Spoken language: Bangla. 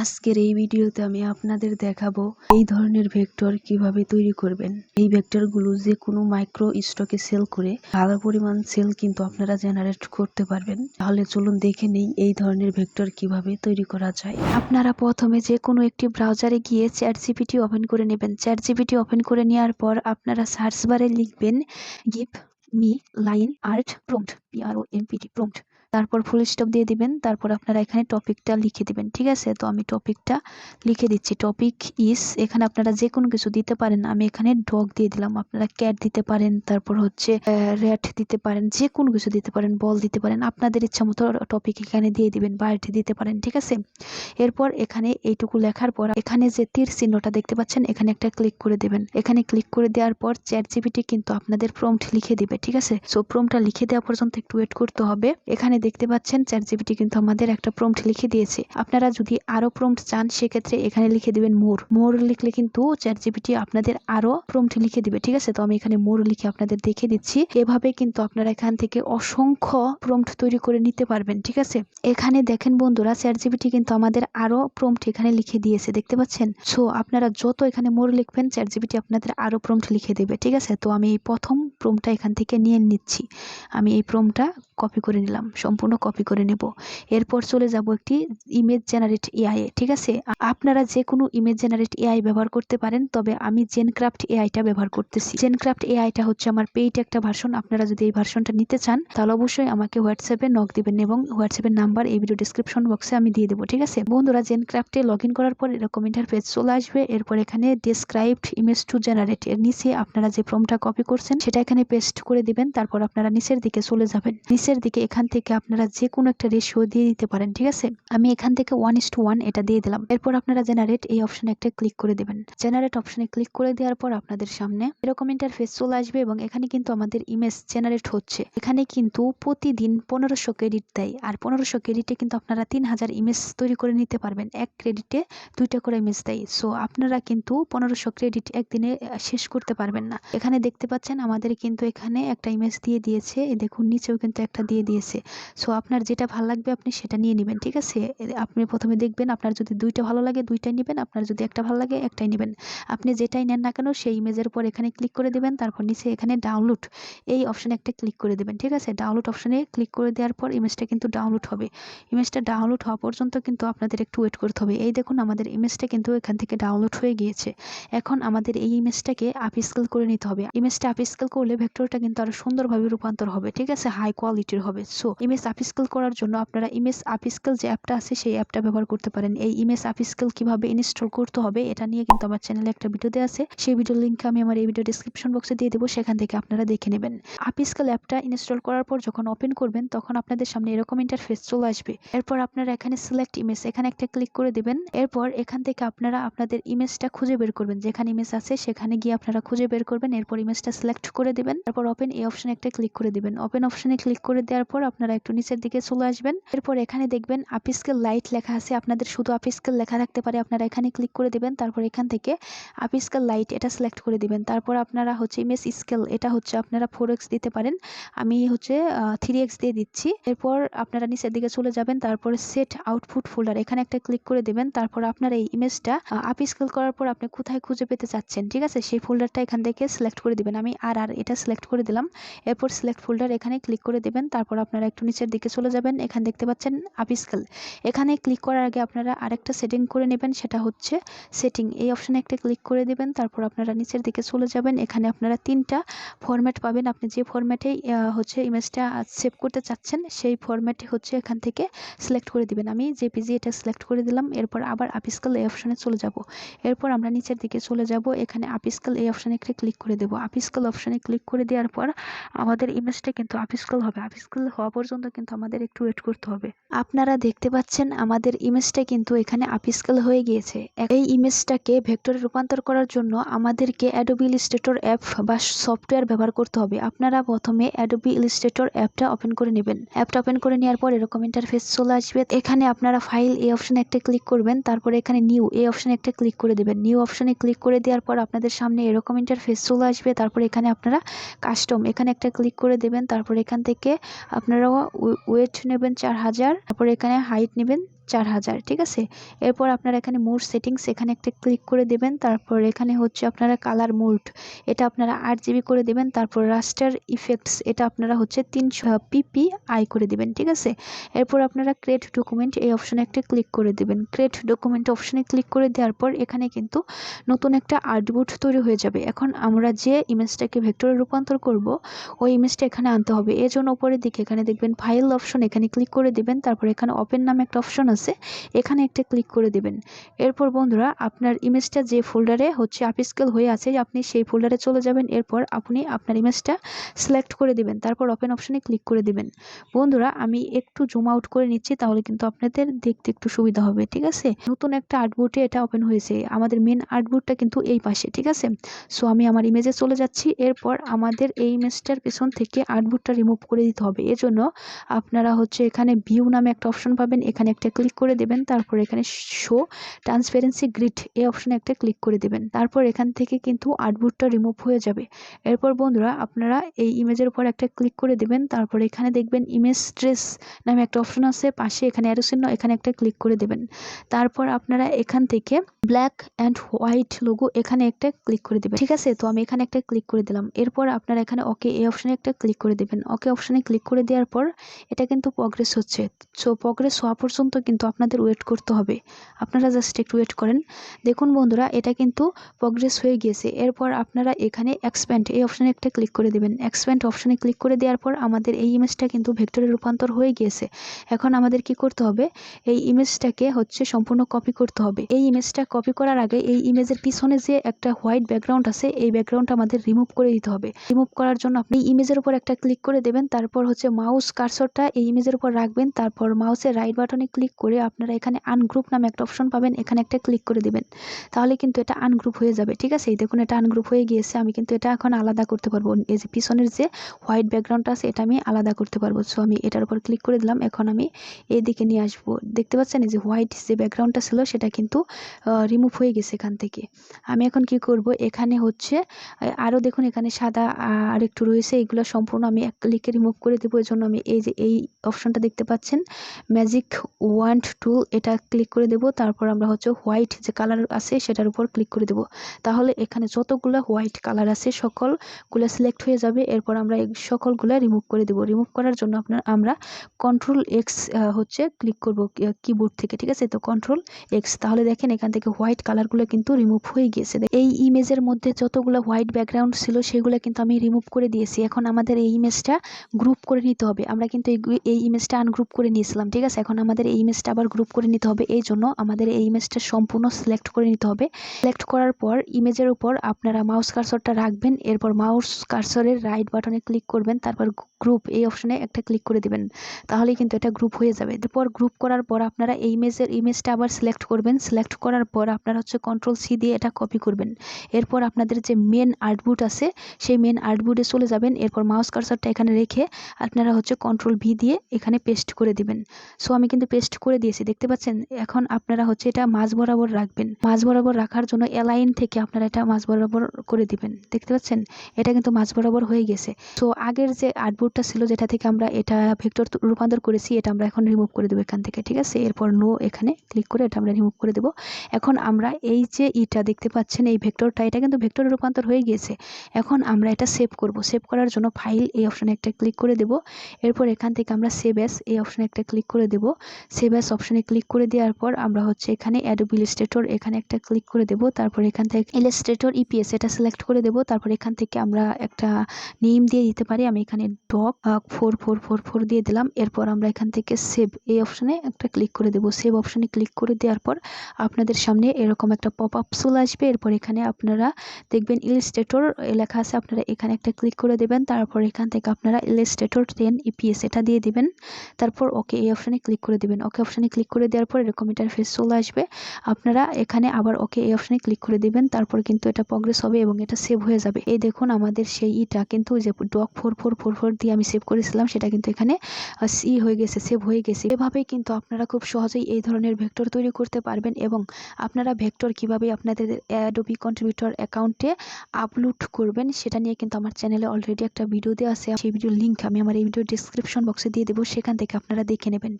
আজকের এই ভিডিওতে আমি আপনাদের দেখাবো এই ধরনের ভেক্টর কীভাবে তৈরি করবেন। এই ভেক্টরগুলো যে কোনো মাইক্রো স্টকে সেল করে ভালো পরিমাণ সেল কিন্তু আপনারা জেনারেট করতে পারবেন। তাহলে চলুন দেখে নেই এই ধরনের ভেক্টর কীভাবে তৈরি করা যায়। আপনারা প্রথমে যে কোনো একটি ব্রাউজারে গিয়ে চ্যাট জিপিটি ওপেন করে নেবেন। চ্যাট জিপিটি ওপেন করে নেওয়ার পর আপনারা সার্চ বারে লিখবেন give me line art prompt P R O M P T prompt তারপর ফুল স্টপ দিয়ে দিবেন, তারপর আপনারা এখানে টপিকটা লিখে দিবেন, ঠিক আছে? তো আমি টপিকটা লিখে দিচ্ছি। টপিক ইস এখানে আপনারা যে কোনো কিছু দিতে পারেন, আমি এখানে ডগ দিয়ে দিলাম। আপনারা ক্যাট দিতে পারেন, তারপর হচ্ছে র্যাট দিতে পারেন যে কোনো কিছু দিতে পারেন বল দিতে পারেন, আপনাদের ইচ্ছা মতো টপিক এখানে দিয়ে দিবেন বার্ড দিতে পারেন, ঠিক আছে? এরপর এখানে এইটুকু লেখার পর, এখানে যে তীর চিহ্নটা দেখতে পাচ্ছেন, এখানে একটা ক্লিক করে দেবেন। এখানে ক্লিক করে দেওয়ার পর চ্যাট জিপিটি কিন্তু আপনাদের প্রম্পট লিখে দিবে, ঠিক আছে? সো প্রম্পটটা লিখে দেওয়া পর্যন্ত একটু ওয়েট করতে হবে। এখানে দেখতে পাচ্ছেন চ্যাট জিপিটি কিন্তু আমাদের একটা প্রম্পট লিখে দিয়েছে। আপনারা যদি আরও প্রম্পট চান, সেক্ষেত্রে এখানে লিখে দিবেন মোর মোর লিখলে কিন্তু চ্যাট জিপিটি আপনাদের আরও প্রম্পট লিখে দিবে, ঠিক আছে? তো আমি এখানে মোর লিখে আপনাদের দেখে দিচ্ছি। এভাবে কিন্তু আপনারা এখান থেকে অসংখ্য প্রম্পট তৈরি করে নিতে পারবেন, ঠিক আছে? এখানে দেখেন বন্ধুরা চ্যাট জিপিটি কিন্তু আমাদের আরও প্রম্পট এখানে লিখে দিয়েছে, দেখতে পাচ্ছেন? সো আপনারা যত এখানে মোর লিখবেন চ্যাট জিপিটি আপনাদের আরও প্রম্পট লিখে দেবে, ঠিক আছে? তো আমি এই প্রথম প্রম্পটটা এখান থেকে নিয়ে নিচ্ছি। আমি এই প্রম্পটটা কপি করে নিলাম, সম্পূর্ণ কপি করে নেব। এরপর চলে যাব একটি ইমেজ জেনারেট এআই ঠিক আছে? আপনারা যে কোনো ইমেজ জেনারেট এআই ব্যবহার করতে পারেন, তবে আমি জেনক্রাফট এআইটা ব্যবহার করতেছি। জেনক্রাফট এআইটা হচ্ছে আমার পেইড একটা ভার্সন আপনারা যদি এই ভার্সনটা নিতে চান, তাহলে অবশ্যই আমাকে হোয়াটসঅ্যাপে নক দিবেন এবং হোয়াটসঅ্যাপের নাম্বার এই ভিডিও ডিসক্রিপশন বক্সে আমি দিয়ে দেবো, ঠিক আছে? বন্ধুরা জেনক্রাফটে লগ ইন করার পর এরকম ইন্টারফেস চলে আসবে। এরপর এখানে ডিসক্রাইবড ইমেজ টু জেনারেট এর নিচে আপনারা যে ফর্মটা কপি করছেন, সেটা এখানে পেস্ট করে দিবেন, তারপর আপনারা নিচের দিকে চলে যাবেন। নিচের দিকে এখান থেকে আপনারা যে কোনো একটা রেশিও দিয়ে দিতে পারেন, ঠিক আছে? আমি এখান থেকে ওয়ান ইস টু ওয়ান এটা দিয়ে দিলাম। এরপর আপনারা জেনারেট এই অপশনে একটা ক্লিক করে দেবেন। জেনারেট অপশনে ক্লিক করে দেওয়ার পর আপনাদের সামনে এরকম ইন্টারফেস চলে আসবে এবং এখানে কিন্তু আমাদের ইমেজ জেনারেট হচ্ছে। এখানে কিন্তু প্রতিদিন পনেরোশো ক্রেডিট দেয় আর পনেরোশো ক্রেডিটে কিন্তু আপনারা তিন হাজার ইমেজ তৈরি করে নিতে পারবেন। এক ক্রেডিটে দুইটা করে ইমেজ দেয়। সো আপনারা কিন্তু পনেরোশো ক্রেডিট একদিনে শেষ করতে পারবেন না। এখানে দেখতে পাচ্ছেন আমাদের কিন্তু এখানে একটা ইমেজ দিয়ে দিয়েছে। দেখুন, নিচেও কিন্তু একটা দিয়ে দিয়েছে। সো আপনার যেটা ভালো লাগবে আপনি সেটা নিয়ে নেবেন, ঠিক আছে? আপনি প্রথমে দেখবেন আপনার যদি দুইটা ভালো লাগে, দুইটাই নেবেন। আপনার যদি একটা ভালো লাগে, একটাই নেবেন। আপনি যেটাই নেন না কেন, সেই ইমেজের পর এখানে ক্লিক করে দেবেন, তারপর নিচে এখানে ডাউনলোড এই অপশানে একটা ক্লিক করে দেবেন, ঠিক আছে? ডাউনলোড অপশানে ক্লিক করে দেওয়ার পর ইমেজটা কিন্তু ডাউনলোড হবে। ইমেজটা ডাউনলোড হওয়া পর্যন্ত কিন্তু আপনাদের একটু ওয়েট করতে হবে। এই দেখুন, আমাদের ইমেজটা কিন্তু এখান থেকে ডাউনলোড হয়ে গিয়েছে। এখন আমাদের এই ইমেজটাকে আপস্কেল করে নিতে হবে। ইমেজটা আপস্কেল করলে ভেক্টরটা কিন্তু আরও সুন্দরভাবে রূপান্তর হবে, ঠিক আছে? হাই কোয়ালিটির হবে। সো ইমেজ আপস্কেল করার জন্য আপনারা ইমেজ আপস্কেল যে অ্যাপটা আছে, সেই অ্যাপটা ব্যবহার করতে পারেন। এই ইমেজ আপস্কেল কীভাবে ইনস্টল করতে হবে, এটা নিয়ে কিন্তু আমার চ্যানেলে একটা ভিডিও দেওয়া আছে। সেই ভিডিওর লিঙ্ক আমি আমার এই ভিডিও ডিসক্রিপশন বক্সে দিয়ে দেবো, সেখান থেকে আপনারা দেখে নেবেন। আপস্কেল অ্যাপটা ইনস্টল করার পর যখন ওপেন করবেন, তখন আপনাদের সামনে এরকম ইন্টারফেস চলে আসবে। এরপর আপনারা এখানে সিলেক্ট ইমেজ এখানে একটা ক্লিক করে দেবেন। এরপর এখান থেকে আপনারা আপনাদের ইমেজটা খুঁজে বের করবেন। যেখানে ইমেজ আছে, সেখানে গিয়ে আপনারা খুঁজে বের করবেন। এরপর ইমেজটা সিলেক্ট করে দেবেন। তারপর ওপেন এই অপশনে একটা ক্লিক করে দিবেন। ওপেন অপশনে ক্লিক করে দেওয়ার পর আপনারা একটু নিচের দিকে চলে আসবেন। এরপর এখানে দেখবেন আপিস্কেল লাইট লেখা আছে। আপনাদের শুধু আপিস্কেল লেখা থাকতে পারে। আপনারা এখানে ক্লিক করে দেবেন। তারপর এখান থেকে আপিস্কেল লাইট এটা সিলেক্ট করে দিবেন। তারপর আপনারা হচ্ছে ইমেজ স্কেল এটা হচ্ছে আপনারা ফোর এক্স দিতে পারেন। আমি হচ্ছে থ্রি এক্স দিয়ে দিচ্ছি। এরপর আপনারা নিচের দিকে চলে যাবেন। তারপর সেট আউটপুট ফোল্ডার এখানে একটা ক্লিক করে দেবেন। তারপর আপনার এই ইমেজটা আপ স্কেল করার পর আপনি কোথায় খুঁজে পেতে চাচ্ছেন, ঠিক আছে? সেই ফোল্ডারটা এখান থেকে সিলেক্ট করে দিবেন। আমি আর আর এটা সিলেক্ট করে দিলাম। এরপর সিলেক্ট ফোল্ডার এখানে ক্লিক করে দেবেন। তারপর আপনারা একটু নিচের দিকে চলে যাবেন। এখানে দেখতে পাচ্ছেন আপ এখানে ক্লিক করার আগে আপনারা আরেকটা সেটিং করে নেবেন, সেটা হচ্ছে সেটিং এই অপশানে একটা ক্লিক করে দেবেন, তারপর আপনারা নিচের দিকে চলে যাবেন। এখানে আপনারা তিনটা ফরম্যাট পাবেন। আপনি যে ফরম্যাটে হচ্ছে ইমেজটা সেভ করতে চাচ্ছেন, সেই ফরম্যাটে হচ্ছে এখান থেকে সিলেক্ট করে দিবেন। আমি জেপিজি এটা সিলেক্ট করে দিলাম। এরপর আবার আপিস্কেল এই অপশানে চলে যাব। এরপর আমরা নিচের দিকে চলে যাব। এখানে আপিস্কেল এই অপশানে একটা ক্লিক করে দেবো। আপিস্কেল অপশানে ক্লিক করে দেওয়ার পর আমাদের ইমেজটা কিন্তু আপিস্কেল হবে। আপিস্কেল হওয়া পর্যন্ত কিন্তু আমাদের একটু ওয়েট করতে হবে। আপনারা দেখতে পাচ্ছেন আমাদের ইমেজটা কিন্তু এখানে আপিস্কেল হয়ে গিয়েছে। এই ইমেজটাকে ভেক্টরে রূপান্তর করার জন্য আমাদেরকে অ্যাডোবি ইলিস্ট্রেটর অ্যাপ বা সফটওয়্যার ব্যবহার করতে হবে। আপনারা প্রথমে অ্যাডোবি ইলিস্ট্রেটর অ্যাপটা ওপেন করে নেবেন। অ্যাপটা ওপেন করে নেওয়ার পর এরকম ইন্টারফেস চলে আসবে। এখানে আপনারা ফাইল এই অপশনে একটা ক্লিক করবেন, তারপরে এখানে নিউ এই অপশনে একটা ক্লিক করে দেবেন। নিউ অপশনে ক্লিক করে দেওয়ার পর আপনাদের সামনে এরকম ইন্টারফেস চলে আসবে। তারপরে এখানে আপনারা কাস্টম এখানে একটা ক্লিক করে দেবেন। তারপর এখান থেকে আপনারা ওয়েট নেবেন চার হাজার তারপর এখানে হাইট নেবেন চার হাজার, ঠিক আছে? এরপর আপনারা এখানে মোড সেটিংস এখানে একটা ক্লিক করে দেবেন, তারপর এখানে হচ্ছে আপনারা কালার মোড এটা আপনারা আট জিবি করে দেবেন, তারপর রাস্টার ইফেক্টস এটা আপনারা হচ্ছে তিনশো পিপি আই করে দেবেন, ঠিক আছে? এরপর আপনারা ক্রিয়েট ডকুমেন্ট এই অপশনে একটা ক্লিক করে দেবেন। ক্রিয়েট ডকুমেন্ট অপশনে ক্লিক করে দেওয়ার পর এখানে কিন্তু নতুন একটা আর্টবোর্ড তৈরি হয়ে যাবে। এখন আমরা যে ইমেজটাকে ভেক্টরে রূপান্তর করব, ওই ইমেজটা এখানে আনতে হবে। এর জন্য উপরের দিকে এখানে দেখবেন ফাইল অপশন এখানে ক্লিক করে দিবেন, তারপর এখানে ওপেন নামে একটা অপশন আছে। এখানে একটা ক্লিক করে দেবেন। এরপর বন্ধুরা, আপনার ইমেজটা যে ফোল্ডারে হচ্ছে আপস্কেল হয়ে আছে, আপনি সেই ফোল্ডারে চলে যাবেন। এরপর আপনি আপনার ইমেজটা সিলেক্ট করে দিবেন। তারপর ওপেন অপশনে ক্লিক করে দেবেন। বন্ধুরা, আমি একটু জুম আউট করে নিচ্ছি, তাহলে কিন্তু আপনাদের দেখতে একটু সুবিধা হবে, ঠিক আছে? নতুন একটা আর্টবোর্ডে এটা ওপেন হয়েছে। আমাদের মেন আর্টবোর্ডটা কিন্তু এই পাশে, ঠিক আছে? সো আমি আমার ইমেজে চলে যাচ্ছি। এরপর আমাদের এই ইমেজটার পেছন থেকে আর্টবোর্ডটা রিমুভ করে দিতে হবে। এজন্য আপনারা হচ্ছে এখানে ভিউ নামে একটা অপশন পাবেন। এখানে একটা ক্লিক করে দেবেন, তারপর এখানে শো ট্রান্সপারেন্সি গ্রিড এই অপশানে একটা ক্লিক করে দেবেন। তারপর এখান থেকে কিন্তু আর্টবোর্ডটা রিমুভ হয়ে যাবে। এরপর বন্ধুরা, আপনারা এই ইমেজের উপর একটা ক্লিক করে দেবেন, তারপর এখানে দেখবেন ইমেজ স্ট্রেস নামে একটা অপশন আছে, পাশে এখানে অ্যারোচিহ্ন এখানে একটা ক্লিক করে দেবেন। তারপর আপনারা এখান থেকে ব্ল্যাক অ্যান্ড হোয়াইট লোগো এখানে একটা ক্লিক করে দেবেন। ঠিক আছে? তো আমি এখানে একটা ক্লিক করে দিলাম। এরপর আপনারা এখানে ওকে এই অপশানে একটা ক্লিক করে দেবেন। ওকে অপশানে ক্লিক করে দেওয়ার পর এটা কিন্তু প্রগ্রেস হচ্ছে। সো প্রগ্রেস হওয়া পর্যন্ত কিন্তু আপনাদের ওয়েট করতে হবে। আপনারা জাস্ট একটু ওয়েট করেন। দেখুন বন্ধুরা, এটা কিন্তু প্রগ্রেস হয়ে গিয়েছে। এরপর আপনারা এখানে এক্সপ্যান্ড এই অপশানে একটা ক্লিক করে দেবেন। এক্সপ্যান্ড অপশানে ক্লিক করে দেওয়ার পর আমাদের এই ইমেজটা কিন্তু ভেক্টরে রূপান্তর হয়ে গিয়েছে। এখন আমাদের কি করতে হবে? এই ইমেজটাকে হচ্ছে সম্পূর্ণ কপি করতে হবে। এই ইমেজটা কপি করার আগে এই ইমেজের পিছনে যে একটা হোয়াইট ব্যাকগ্রাউন্ড আছে, এই ব্যাকগ্রাউন্ডটা আমাদের রিমুভ করে দিতে হবে। রিমুভ করার জন্য আপনি ইমেজের উপর একটা ক্লিক করে দেবেন। তারপর হচ্ছে মাউস কার্সরটা এই ইমেজের উপর রাখবেন। তারপর মাউসের রাইট বাটনে ক্লিক করে আপনারা এখানে আনগ্রুপ নামে একটা অপশন পাবেন। এখানে একটা ক্লিক করে দেবেন। তাহলে কিন্তু এটা আনগ্রুপ হয়ে যাবে, ঠিক আছে? এই দেখুন, এটা আনগ্রুপ হয়ে গিয়েছে। আমি কিন্তু এটা এখন আলাদা করতে পারব। এই যে পিছনের যে হোয়াইট ব্যাকগ্রাউন্ডটা আছে, এটা আমি আলাদা করতে পারব। সো আমি এটার উপর ক্লিক করে দিলাম। এখন আমি এই দিকে নিয়ে আসব। দেখতে পাচ্ছেন, এই যে হোয়াইট যে ব্যাকগ্রাউন্ডটা ছিল, সেটা কিন্তু রিমুভ হয়ে গেছে এখান থেকে। আমি এখন কি করব? এখানে হচ্ছে আরও দেখুন, এখানে সাদা আর একটু রয়েছে। এগুলো সম্পূর্ণ আমি এক ক্লিকে রিমুভ করে দেবো। এর জন্য আমি এই যে এই অপশনটা দেখতে পাচ্ছেন ম্যাজিক ওয়ান্ড টুল এটা ক্লিক করে দেব। তারপর আমরা হচ্ছে হোয়াইট যে কালার আছে, সেটার উপর ক্লিক করে দেব। তাহলে এখানে যতগুলো হোয়াইট কালার আছে, সকলগুলো সিলেক্ট হয়ে যাবে। এরপর আমরা এই সকলগুলো রিমুভ করে দেব। রিমুভ করার জন্য আপনার, আমরা কন্ট্রোল এক্স হচ্ছে ক্লিক করব কিবোর্ড থেকে, ঠিক আছে? তো কন্ট্রোল এক্স তাহলে দেখেন এখান থেকে হোয়াইট কালারগুলো কিন্তু রিমুভ হয়ে গিয়েছে। এই ইমেজের মধ্যে যতগুলো হোয়াইট ব্যাকগ্রাউন্ড ছিল, সেগুলো কিন্তু আমি রিমুভ করে দিয়েছি। এখন আমাদের এই ইমেজটা গ্রুপ করে নিতে হবে। আমরা কিন্তু এই এই ইমেজটা আনগ্রুপ করে নিয়েছিলাম, ঠিক আছে? এখন আমাদের এই ইমেজটা আবার গ্রুপ করে নিতে হবে। এই জন্য আমাদের এই ইমেজটা সম্পূর্ণ সিলেক্ট করে নিতে হবে। সিলেক্ট করার পর ইমেজের উপর আপনারা মাউস কার্সরটা রাখবেন, এরপর মাউস কার্সরের রাইট বাটনে ক্লিক করবেন, তারপর গ্রুপ এই অপশনে একটা ক্লিক করে দিবেন, তাহলেই কিন্তু এটা গ্রুপ হয়ে যাবে। এরপর গ্রুপ করার পর আপনারা এই ইমেজের ইমেজটা আবার সিলেক্ট করবেন। সিলেক্ট করার পর আপনারা হচ্ছে কন্ট্রোল সি দিয়ে এটা কপি করবেন। এরপর আপনাদের যে মেন আর্টবুট আছে, সেই মেন আর্টবুটে চলে যাবেন। এরপর মাউস কার্সারটা এখানে রেখে আপনারা হচ্ছে কন্ট্রোল ভি দিয়ে এখানে পেস্ট করে দিবেন। সো আমি কিন্তু পেস্ট করে দিয়েছি। দেখতে পাচ্ছেন? এখন আপনারা হচ্ছে এটা মাঝ বরাবর রাখবেন। মাঝ বরাবর রাখার জন্য এলাইন থেকে আপনারা এটা মাঝ বরাবর করে দিবেন। দেখতে পাচ্ছেন? এটা কিন্তু মাঝ বরাবর হয়ে গেছে। সো আগের যে আর্টবোর্ডটা ছিল যেটা থেকে আমরা এটা ভেক্টর রূপান্তর করেছি, এটা আমরা এখন রিমুভ করে দেবো এখান থেকে, ঠিক আছে? এরপর নো এখানে ক্লিক করে এটা আমরা রিমুভ করে দেবো। এখন আমরা এই যে ইটা দেখতে পাচ্ছেন, এই ভেক্টরটা এটা কিন্তু ভেক্টর রূপান্তর হয়ে গিয়েছে। এখন আমরা এটা সেভ করব। সেভ করার জন্য ফাইল এই অপশানে একটা ক্লিক করে দেব। এরপর এখান থেকে আমরা সেভ অ্যাস এই অপশানে একটা ক্লিক করে দেব। সেভ অ্যাস অপশানে ক্লিক করে দেওয়ার পর আমরা হচ্ছে এখানে অ্যাডোব ইলাস্ট্রেটর এখানে একটা ক্লিক করে দেব। তারপর এখান থেকে ইলাস্ট্রেটর ইপিএস এটা সিলেক্ট করে দেব। তারপর এখান থেকে আমরা একটা নেম দিয়ে দিতে পারি। আমি এখানে doc four four four four দিয়ে দিলাম। এরপর আমরা এখান থেকে সেভ এই অপশানে একটা ক্লিক করে দেব। সেভ অপশানে ক্লিক করে দেওয়ার পর আপনাদের সামনে এরকম একটা পপ আপ আসবে। এরপর এখানে আপনারা দেখবেন ইলিস্ট্রেটর লেখা আছে, আপনারা এখানে একটা ক্লিক করে দেবেন। তারপর এখান থেকে আপনারা ইলিস্ট্রেটর টেন ইপিএস এটা দিয়ে দিবেন। তারপর ওকে এই অপশানে ক্লিক করে দেবেন। ওকে অপশানে ক্লিক করে দেওয়ার পর এরকম ইন্টারফেস চলে আসবে। আপনারা এখানে আবার ওকে এই অপশানে ক্লিক করে দিবেন। তারপর কিন্তু এটা প্রগ্রেস হবে এবং এটা সেভ হয়ে যাবে। এই দেখুন আমাদের সেই ইটা, কিন্তু যে doc four four four four দিয়ে আমি সেভ করেছিলাম, সেটা কিন্তু এখানে সি হয়ে গেছে সেভ হয়ে গেছে। এভাবেই কিন্তু আপনারা খুব সহজেই এই ধরনের ভেক্টর তৈরি করতে পারবেন এবং আপনারা ভেক্টর কীভাবে আপনাদের অ্যাডোবি কন্ট্রিবিউটর অ্যাকাউন্টে আপলোড করবেন, সেটা নিয়ে কিন্তু আমার চ্যানেলে অলরেডি একটা ভিডিও দেওয়া আছে। সেই ভিডিওর লিঙ্ক আমি আমার এই ভিডিও ডিসক্রিপশন বক্সে দিয়ে দেবো, সেখান থেকে আপনারা দেখে নেবেন।